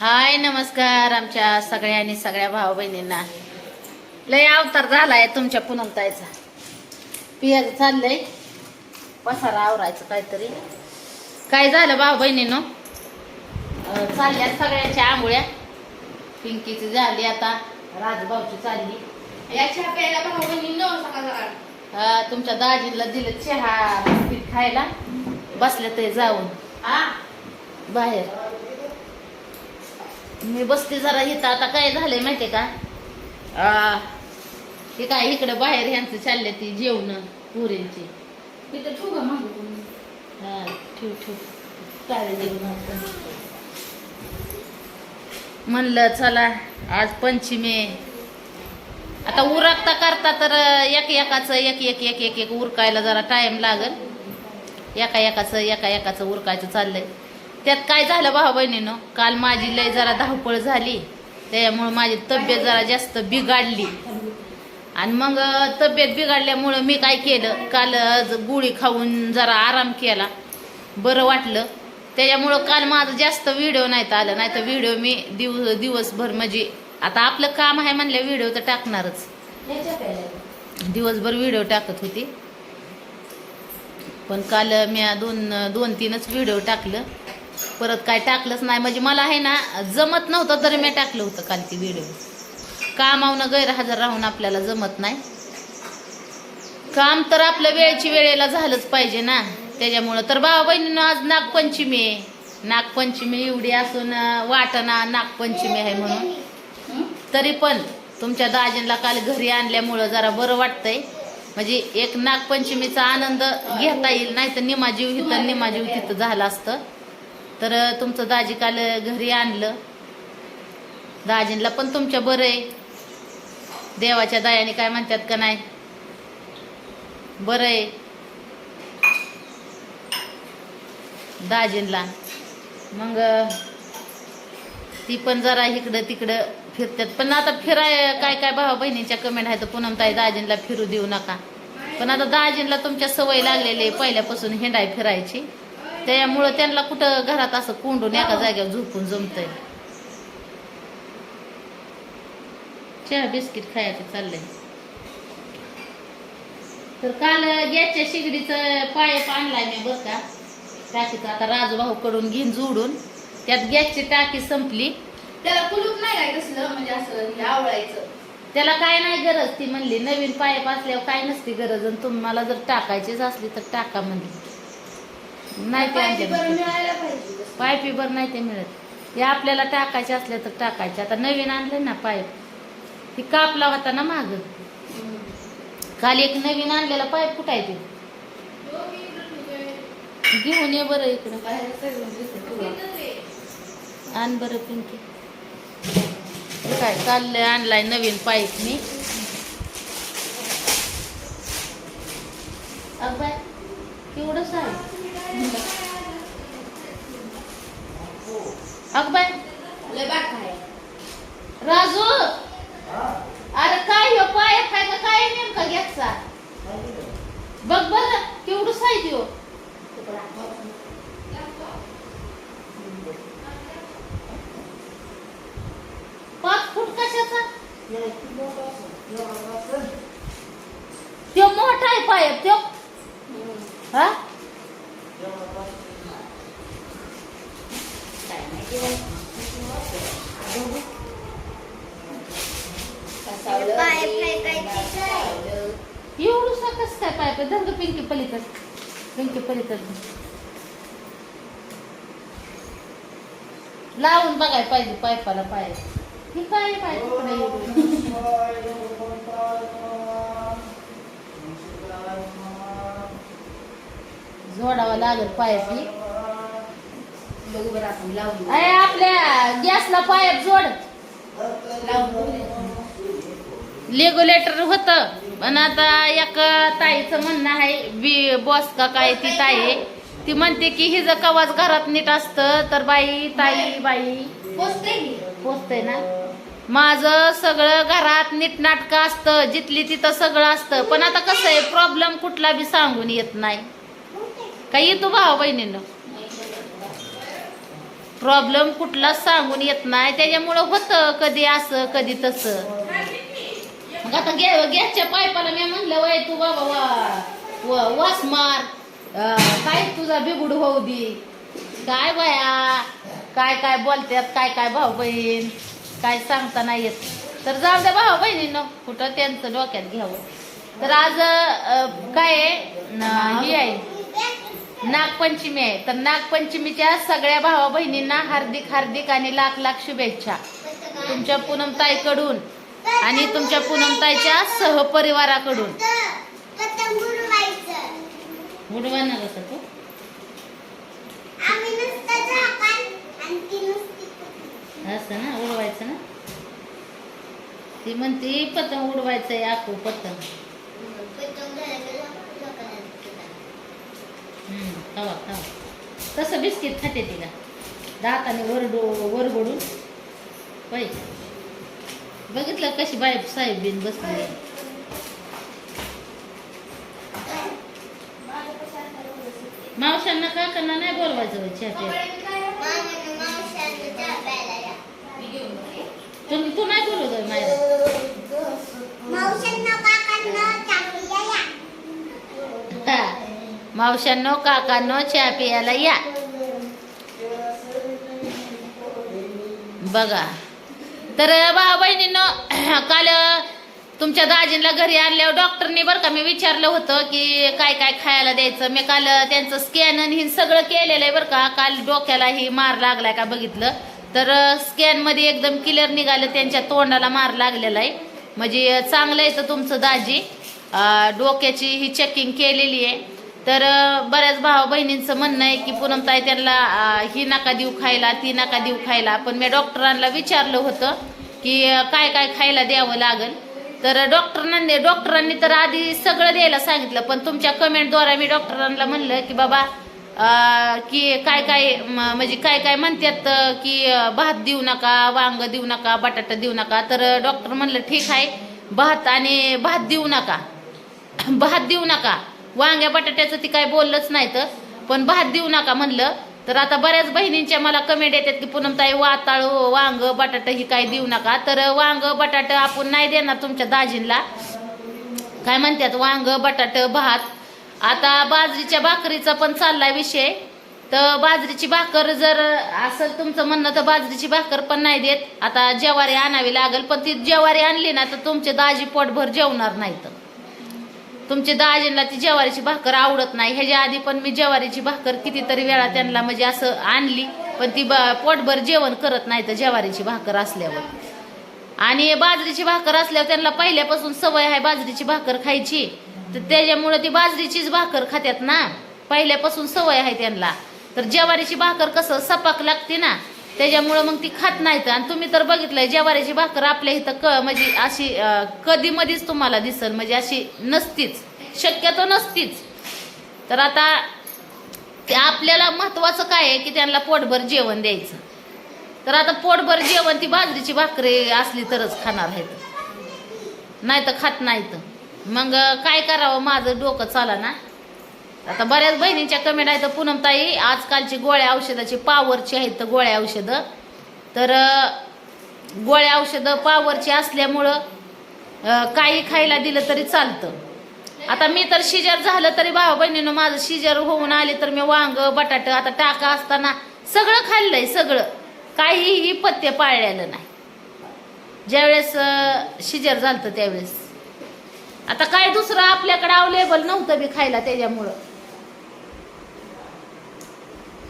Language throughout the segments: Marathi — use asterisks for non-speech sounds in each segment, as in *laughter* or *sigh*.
हाय नमस्कार आमच्या सगळ्यांनी सगळ्या भाऊ बहिणींना लय अवतार झालाय तुमच्या पुनमताईचा. पियाचं चाललंय. पसारा आवरायचं काहीतरी. काय झालं भाऊ बहिणीनं चालल्या सगळ्यांच्या आंघोळ्या. पिंकीची झाली आता राजभाऊची चालली. याच्या प्यायला भाऊ बहिणींनो सकाळ हा, तुमच्या दाजीला दिलं चहा बिस्किट खायला. बसले ते जाऊन. हा बाहेर. मी बसते जरा इथं. आता काय झालंय माहितीये का? आ, हे काय इकडे बाहेर ह्यांचं चालले ती जेवण पुरींची. तिथं ठेवू का मागं कोणी? हा ठेव ठेव. काय जेवण म्हणलं चला आज पंचमी आहे. आता उरकता करता तर एक एकाचं एक एक एक एक एक उरकायला जरा टाइम लागल. एका एकाचं एका एकाचं उरकायचं चाललंय. त्यात काय झालं भाऊ बहिणीनं? काल माझी लय जरा धावपळ झाली. त्याच्यामुळं माझी तब्येत जरा जास्त बिघाडली. आणि मग तब्येत बिघडल्यामुळं मी काय केलं? काल ज- गोळी खाऊन जरा आराम केला. बरं वाटलं. त्याच्यामुळं काल माझं जास्त व्हिडिओ नाही आलं. नाही तर व्हिडिओ मी दिव दिवसभर म्हणजे आता आपलं काम आहे म्हणलं व्हिडिओ तर टाकणारच. दिवसभर व्हिडिओ टाकत होती. पण काल मी दोन दोन तीनच व्हिडिओ टाकलं. परत काय टाकलंच नाही. म्हणजे मला आहे ना जमत नव्हतं तरी मी टाकलं होतं काल ती व्हिडिओ कामावनं गैरहजर राहून आपल्याला जमत नाही. काम तर आपल्या वेळची वेळेला झालंच पाहिजे ना. त्याच्यामुळं तर भावा बहिणीनं आज नागपंचमी आहे. नागपंचमी एवढी असून वाटणा नागपंचमी आहे म्हणून. तरी पण तुमच्या दाजींना काल घरी आणल्यामुळं जरा बरं वाटतंय. म्हणजे एक नागपंचमीचा आनंद घेता येईल नाही तर निमाजीव हिथं इथं तिथं झालं असतं. तर तुमचं दाजी काल घरी आणलं. दाजींला पण तुमच्या बरं आहे देवाच्या दयाने काय म्हणतात का नाही? बरं आहे दाजींला. मग ती पण जरा इकडं तिकडं फिरतात पण आता फिराय काय काय भावा बहिणीच्या कमेंट आहे तर पूनम ताई दाजींला फिरू देऊ नका. पण आता दाजींला तुमच्या सवय लागलेली आहे पहिल्यापासून हिंडाय फिरायची. त्यामुळं त्यांना कुठं घरात असं कोंडून एका जागेवर झोपून जमतंय. चहा बिस्किट खायचं चाललंय. तर काल गॅसच्या शिगडीचं पाईप आणलाय मी बरं का. टाकीचं आता राजूभाऊ कडून घेऊन जोडून. त्यात गॅसची टाकी संपली. त्याला कुलूप नाही काय कसलं? म्हणजे असं हे आवळायचं. त्याला काय नाही गरज. ती म्हणली नवीन पाईप असल्यावर काय नसती गरज. आणि तुम्हाला जर टाकायचीच असली तर टाका म्हणली. नाही ते पाहिजे बरं आमच्या मिळायला पाहिजे पाईपी बरं नाही ते मिळत. हे आपल्याला टाकायचे असले तर टाकायचे. आता नवीन आणले ना पाईप ती कापला होता ना माग. काल एक नवीन आणलेला पाईप कुठं आहे ते? घेऊन ये बरं इकडं. आण बरं पिंकी. काय चाललंय आणलाय नवीन पाईप मी. अग बाय केवढंच आहे? अग बाय लय बाक आहे राजू। अरे काय ह्यो पाईप आहे का काय नेमका घ्यायचा बघ बरं केवढं साईज हो पाच फूट कशाचा? त्यो मोठा आहे पाईप त्यो. हं. हा काय माहिती बाई. कसावलं ते. एवढं कसं काय पाय आहे धंद पिंकी पलीकड. पिंकी पलीकड. लावून बघाय पाहिजे पायपाला पाईप हे काय पाय जोडावं लागल ही बघू बरं आपण लावून अरे आपल्या गॅसला पाईप जोड. रेग्युलेटर होतं. पण आता एक ताईचं म्हणणं आहे बी बॉस का काय ती ताई. ती म्हणते की हिचं कवाच घरात नीट असतं तर बाई ताई बाई. पोचते? पोचतंय ना? माझं सगळं घरात नीटनाटकं असतं जिथली तिथं सगळं असतं. पण आता कसं आहे प्रॉब्लेम कुठला बी सांगून येत नाही. काही येतो भावा बहिणीनं? प्रॉब्लेम कुठलाच सांगून येत नाही. त्याच्यामुळं होतं कधी असं कधी तसं. मग आता गॅ गॅसच्या पाईपाला मी म्हणलं वय तू बाबा वा व- वास मार. काय तुझा बिगुड होऊ दे. काय वया? काय काय बोलतात काय काय भाऊ बहीण? काय सांगता नाही येत. तर जाऊ द्या भाऊ बहिणीनं. कुठं त्यांचं डोक्यात घ्यावं. तर आज काय आहे? हे आहे. नागपंचमी आहे. तर नागपंचमीच्या सगळ्या भावा बहिणींना हार्दिक हार्दिक आणि लाख लाख शुभेच्छा. तुमच्या पूनमताईकडून आणि तुमच्या पूनमताईच्या सहपरिवाराकडून. उडवायचं तू. असं ना उडवायचं ना? ती म्हणते पतंग उडवायचंय आखू पतंग पतंग घराला लोकांना दिला. हम्म, खावा खावा तसं बिस्किट खाते तिला दाताने वरडो वरबडून बाई बघितलं कशी बाई साहेब बिन बसली मावशांना काकांना नाही बोलवायचं होय चहा तू नाही बोलवत होय मायरा मावशांना काकांना चहा प्यायला या. हा. मावशांनो काकांनो चहा प्यायला या. बघा. तर भाऊ बहिणीनं काल तुमच्या दाजींना घरी आणल्यावर डॉक्टरने बरं का मी विचारलं होतं की काय काय खायला द्यायचं. मी काल त्यांचं स्कॅन आणि हे सगळं केलेलं आहे बरं का. काल डोक्याला ही मार लागलाय का बघितलं. तर स्कॅनमध्ये एकदम क्लिअर निघालं त्यांच्या तोंडाला मार लागलेला आहे. म्हणजे चांगलं आहे तर तुमचं दाजी डोक्याची ही चेकिंग केलेली आहे. तर बऱ्याच भाऊ बहिणींचं म्हणणं आहे की पूनमताई त्यांना ही नका देऊ खायला ती नका देऊ खायला. पण मी डॉक्टरांना विचारलं होतं की काय काय खायला द्यावं लागेल? तर डॉक्टरांनी डॉक्टरांनी तर आधी सगळं द्यायला सांगितलं पण तुमच्या कमेंटद्वारे मी डॉक्टरांना म्हणलं की बाबा की काय काय म- म्हणजे काय काय म्हणतात की भात देऊ नका वांग देऊ नका बटाटा देऊ नका. तर डॉक्टर म्हणलं ठीक आहे भात आणि भात देऊ नका. *clears throat* भात देऊ नका. वांग्या बटाट्याचं ती काय बोललंच नाही तर. पण भात देऊ नका म्हणलं. तर आता बऱ्याच बहिणींच्या मला कमेंट येतात की पूनमताई वाताळ हो, वांग बटाट ही काय देऊ नका. तर वांग बटाट आपण नाही देणार तुमच्या दाजींला. काय म्हणतात? वांग बटाट भात. आता बाजरीच्या भाकरीचा पण चाललाय विषय. तर बाजरीची भाकर जर असेल तुमचं म्हणणं तर बाजरीची भाकर पण नाही देत. आता जेवारी आणावी लागेल पण ती जेवारी आणली ना तर तुमचे दाजी पोटभर जेवणार नाहीत. तुमच्या दाजींना ती ज्वारीची भाकर आवडत नाही. ह्याच्या आधी पण मी ज्वारीची भाकर कितीतरी वेळा त्यांना म्हणजे असं आणली पण ती पोटभर जेवण करत नाही तर ज्वारीची भाकर असल्यावर. आणि बाजरीची भाकर असल्यावर त्यांना पहिल्यापासून सवय आहे बाजरीची भाकर खायची. तर त्याच्यामुळे ती बाजरीचीच भाकर खात्यात ना. पहिल्यापासून सवय आहे त्यांना. तर ज्वारीची भाकर कसं सपाक लागते ना त्याच्यामुळं मग ती खात नाहीत. आणि तुम्ही तर बघितलंय ज्वारीची भाकर आपल्या इथं क म्हणजे अशी कधी मधीच तुम्हाला दिसल. म्हणजे अशी नसतीच. शक्यतो नसतीच. तर आता ते आपल्याला महत्वाचं काय आहे की त्यांना पोटभर जेवण द्यायचं. तर आता पोटभर जेवण ती बाजरीची भाकरी असली तरच खाणार आहेत. नाही तर खात नाहीत. मग काय करावं? माझं डोकं चाला ना आता बऱ्याच बहिणींच्या कमेंट आहेत पूनमताई आजकालची गोळ्या औषधाची पावरची आहेत गोळ्या औषधं. तर गोळ्या औषधं पावरची असल्यामुळं काही खायला दिलं तरी चालतं. आता मी तर शिजर झालं तरी भावा बहिणीनं माझं शिजर होऊन आले तर मी वांग बटाट आता टाका असताना सगळं खाल्लंय सगळं. काहीही पथ्य पाळलेलं नाही. ज्यावेळेस शिजर झालं त्यावेळेस. आता काय दुसरं आपल्याकडे अवेलेबल नव्हतं बी खायला त्याच्यामुळं.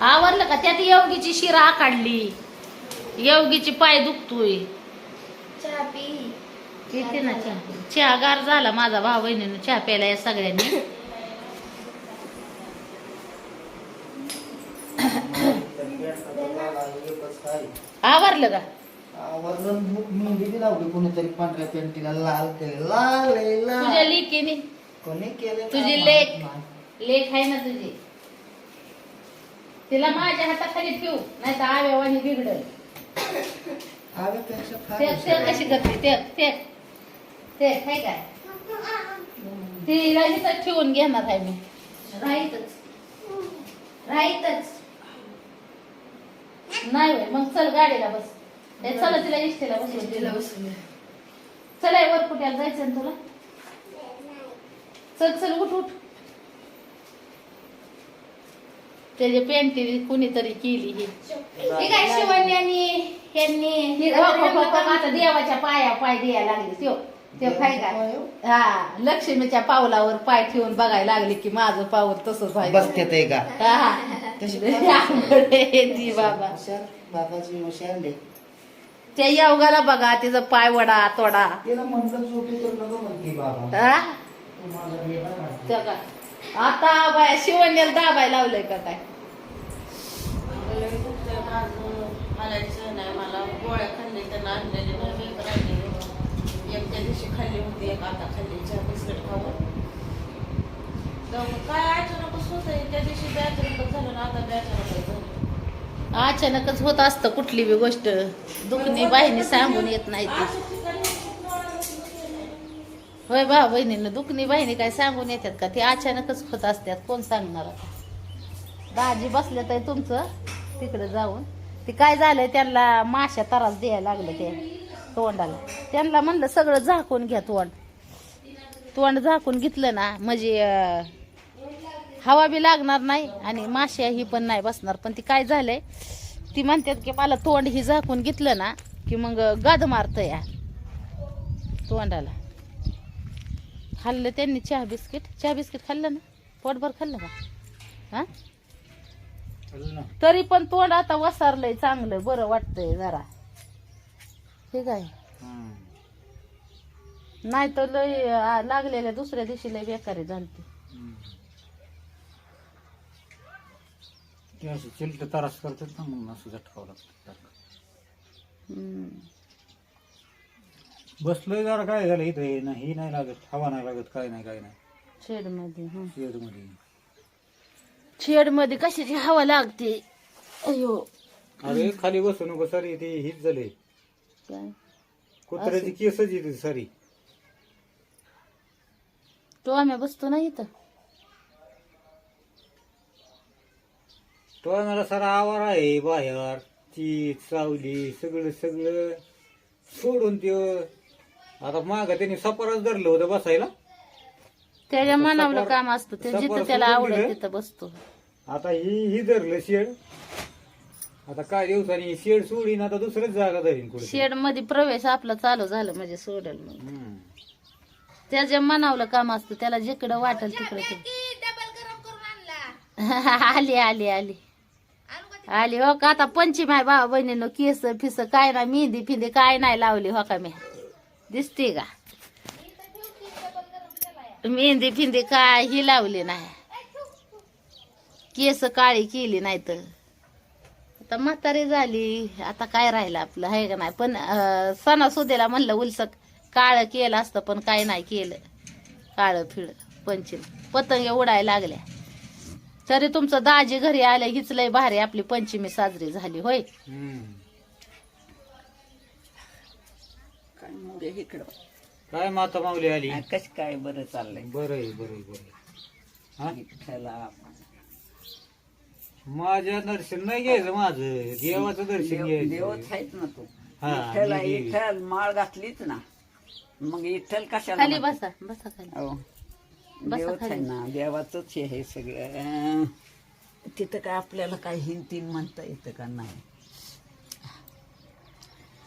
आवरलं का? त्यात योगीची शिरा काढली योगीची पाय दुखतोय. चहा पी येते ना चहा. चहा गार झाला माझा भाऊ बहिणीनं चहा प्यायला या सगळ्यांनी. आवरलं का? वरण भूक मेहंदी लावली कोणीतरी पांढऱ्या पेंटीला लाल केले. लाल आहे, तुझ्या लेकीने. कोणी केले तुझी लेक लेख आहे ना तुझी? तिला माझ्या हाताखाली ठेवू नाही तर आव्यावानी बिघडल. आव्यापेक्षा फार ते ते हुशार आहे. कशी करते? ते ते ते काय काय तिला इथं ठेवून घेणार आहे मी. राहीतच राहीतच नाही होय, मग चल गाडीला बस. ए, चला तिला इष्टीला बसवून तिला बसून. चला वर कुठ्याला जायचं ना तुला? चल चल उठ उठ. त्याची पेंटी कुणीतरी केली ही. हे काय शिवण्यानी यांनी आता देवाच्या पाया पाय द्यायला लागले त्यो. त्यो काय का हा लक्ष्मीच्या पावलावर पाय ठेवून बघायला लागले की माझं पाऊल तसंच आहे. आहे का? आहे *laughs* बाबा. बाबाची हुशार. त्या योगाला बघा तिचा पाय वडा तोडा. तिला म्हणलं आता बाया शिवण्याला दाबाय लावलंय का काय? नाही मला गोळ्या खाल्ले त्यांना आणलेले राहिलेले एक त्या दिवशी खाल्ली होती एक आता खाल्ली चहा बिस्किट खाऊन. जाऊन काय अचानकच होत त्या दिवशी बी अचानकच झालं ना आता बी अचानकच झालं. अचानकच होत असतं कुठली बी गोष्ट. दुखणी बाईने सांगून येत नाही होय बा बहिणीनं दुखणी बहिणी काय सांगून येतात का? ते अचानकच होत असतात. कोण सांगणार आता? दाजी बसले तर तुमचं? तिकडे जाऊन. ते काय झालंय? त्यांना माशा तरास द्यायला लागलं ते तोंडाला. त्यांना म्हणलं सगळं झाकून घ्या तोंड. तोंड झाकून घेतलं ना म्हणजे हवा बी लागणार नाही आणि माश्या ही पण नाही बसणार. पण ती काय झालंय? ती म्हणतात की मला तोंड ही झाकून घेतलं ना की मग गद मारतं या. तोंडाला. खाल्लं त्यांनी चहा बिस्किट चहा बिस्किट खाल्लं ना पोटभर खाल्लं का हा. तरी पण तोंड आता वसारलंय चांगलं बरं वाटतंय जरा ठीक आहे. नाही तर लय लागलेल्या दुसऱ्या दिवशी लय बेकारी झालती हम्म. ते असे चिलट तरास करतात ना म्हणून असं झटकावं लागतं. बसलोय जरा काय झालं इथं? हे नाही ही नाही लागत हवा नाही लागत काय नाही काय नाही. शेडमध्ये हं. शेडमध्ये शेडमध्ये कशाची हवा लागते? अयो अरे खाली बसू नको सारी ती हीच झाली. काय? कुत्र्याची केसच येते सारी. तो आम्ही बसतो ना इथं. तो मला सारा आवार आहे बाहेर ती सावली सगळं सगळं. सोडून ते आता माग त्यांनी सपारच धरलं होतं बसायला. त्याच्या मनावलं काम असतं. ते जिथं त्याला सोडून आवडत दिलं. तिथं बसतो. आता ही ही धरलं शेड. आता काय दिवसांनी शेड सोडीन आता दुसरंच जागा धरीन कुठे शेडमध्ये प्रवेश आपला चालू झालं म्हणजे सोडेल मग. त्याच्या मनावलं काम असतं. त्याला जिकडं वाटेल तिकडं ते. डबल गरम करून आणला. *laughs* आली आली आली. आली हो का? आता पंचमी आहे भावा बहिणीनं केस फिस काय नाही मेहंदी फिंदी काय नाही लावली हो का मी? दिसते का? मेहंदी फिंदी काय ही लावली नाही. केस काळी केली नाही तर. आता म्हातारी झाली आता काय राहिलं आपलं आहे का नाही? पण सणासुदेला म्हणलं उलसक काळं केलं असतं पण काय नाही केलं. काळं फिळ पंचम पतंग उडायला लागल्या. तरी तुमचं दाजी घरी आलं हीच लय भारी आपली पंचमी साजरी झाली होय हम्म. काय मग इकडं. काय माता माऊली आली? कस काय बरं चाललंय? बरं आहे बरं आहे बरं आहे. हा? विठ्ठला माझ्या दर्शन नाही घ्यायचं माझं. देवाचं दर्शन देव- देवच घ्यायचं आहेत ना तू. हा, विठ्ठला मी देवी. विठ्ठल माळ घातलीच ना. मग विठ्ठल कशाला खाली म्हणतात? बसा बसा खाली. हो बसा देवच आहे खाली. ना. देवाचंच हे हे सगळं. अं, तिथं काय आपल्याला काय हिंतीन म्हणता येतं का नाही?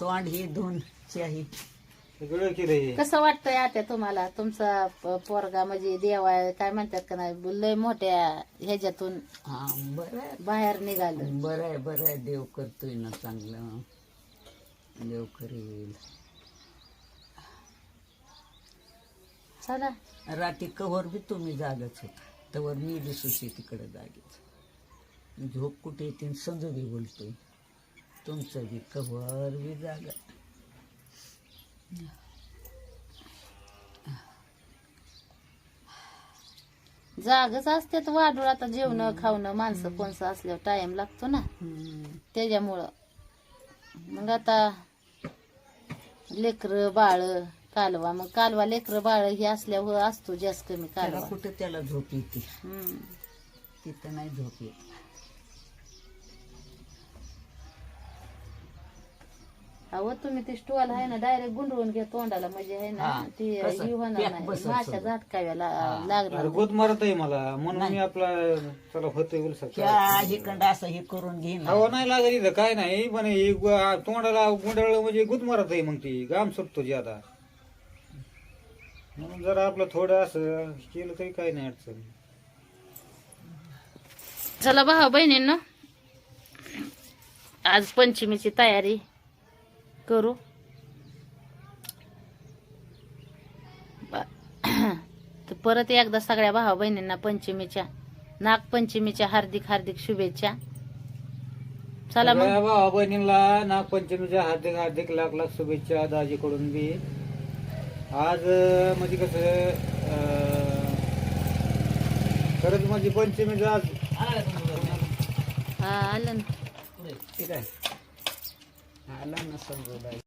तोंड ही धुन ही सगळं केलंय कसं वाटतंय आता तुम्हाला? तुमचा प- पोरगा म्हणजे देवा काय म्हणतात का नाही? लय मोठ्या ह्याच्यातून हा बरं आहे. बाहेर निघालं. बरं आहे बरं आहे. देव करतोय ना चांगलं. देव करेल. चला. रात्री कवर बी तुम्ही जागच होता तवर मी बी सुशी तिकडे जागेच. झोप कुठे येते आणि संजू बी बोलतोय. तुमचं बी कवर बी जागा. जागच असते वाढूळ आता जेवण खावणं माणसं कोणसं असल्यावर टाइम लागतो ना. त्याच्यामुळं. मग आता लेकर बाळ कालवा. मग कालवा लेकर बाळ हे असल्यावर असतो जास्त कमी कालवा. कुठं त्याला झोप येते? हम्म. तिथं नाही झोप येत. अहो तुम्ही ते स्टॉल आहे ना डायरेक्ट गुंडवून घ्या तोंडाला. म्हणजे आहे ना हा, ती कसं? ही होणार पॅक नाही. बसत माशा सगळं. झटकाव्याला अरे लागणार गोद मारत आहे मला. म्हणून मी आपला चला होतोय उलसा त्या हिकडं असं हे करून घे ना. हवा नाही लागत इथं. काय नाही. पण हे गु- तोंडाला गुंडाळ म्हणजे गुद मारत आहे मग ती. घाम सुटतो ज्यादा म्हणून जरा आपलं थोडं असं केलं तरी काही नाही अडचण. चला भाऊ बहिणींनो. आज पंचमीची तयारी. करू. तर परत एकदा सगळ्या भाऊ बहिणींना पंचमीच्या नागपंचमीच्या हार्दिक हार्दिक शुभेच्छा. चला मग. भावा बहिणींना नागपंचमीच्या हार्दिक हार्दिक लाख लाख शुभेच्छा दाजीकडून बी. आज म्हणजे कसं खरंच म्हणजे पंचमीचं आज हा आलं ठीक आहे. आला ना समजून